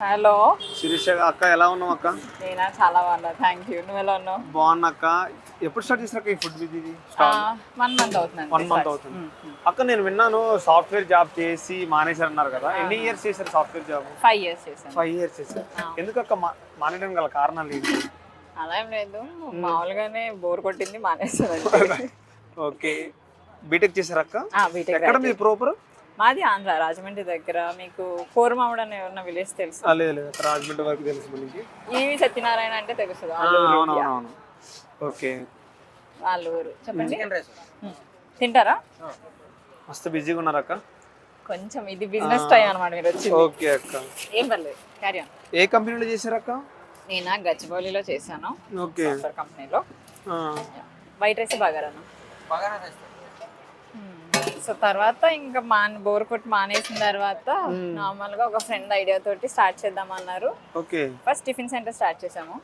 Hello. Sirisha అక్క ఎలా ఉన్నావు అక్క? నేనా చాలా బాగున్నా థ్యాంక్ యూ నువ్వు ఎలా ఉన్నావు? బాగున్నా అక్క. ఎప్పుడు స్టార్ట్ చేసాక ఈ ఫుడ్ ఇది? వన్ మంత్ అవుతుందండి వన్ మంత్ అవుతుంది. అక్క నేను విన్నాను సాఫ్ట్వేర్ జాబ్ చేసి మానేశారు అన్నారు కదా. ఎన్ని ఇయర్స్ చేశారు సాఫ్ట్వేర్ జాబ్ ఫైవ్ ఇయర్స్ చేశాను. ఫైవ్ ఇయర్స్ చేశారు. ఎందుకు అక్క మానేయడం గల కారణాలు ఏంటి? అలా ఏం లేదు మామూలుగానే బోర్ కొట్టింది మానేస్తానండి ఓకే బీటెక్ చేశారు అక్క? బీటెక్ ఎక్కడ మీ ప్రాపర్ మాది ఆంధ్ర రాజమండ్రి దగ్గర. మీకు కోరమావిడ అనే ఉన్న విలేజ్ తెలుసు? లేదు రాజమండ్రి వరకు తెలుసు మనకి. ఈవి సత్యనారాయణ అంటే. అవునవునవును ఓకే. వాళ్ళ ఊరు చెప్పండి. తింటారా? మస్తు బిజీగా ఉన్నారు అక్క? కొంచెం ఇది బిజినెస్ టైం అనమాట మీరు వచ్చింది. ఓకే అక్క. ఏం పర్లేదు. క్యారీ ఆన్ ఏ కంపెనీలో చేశారు అక్క? నేను? గచ్చిబౌలిలో చేశాను. ఓకే. కంపెనీలో వైట్ రైస్ బాగారాను సో తర్వాత ఇంకా మాన్ బోర్ కొట్టి మానేసిన తర్వాత నార్మల్గా ఒక ఫ్రెండ్ ఐడియా తోటి స్టార్ట్ చేద్దాం అన్నారు okay. First tiffin centre start చేసాము.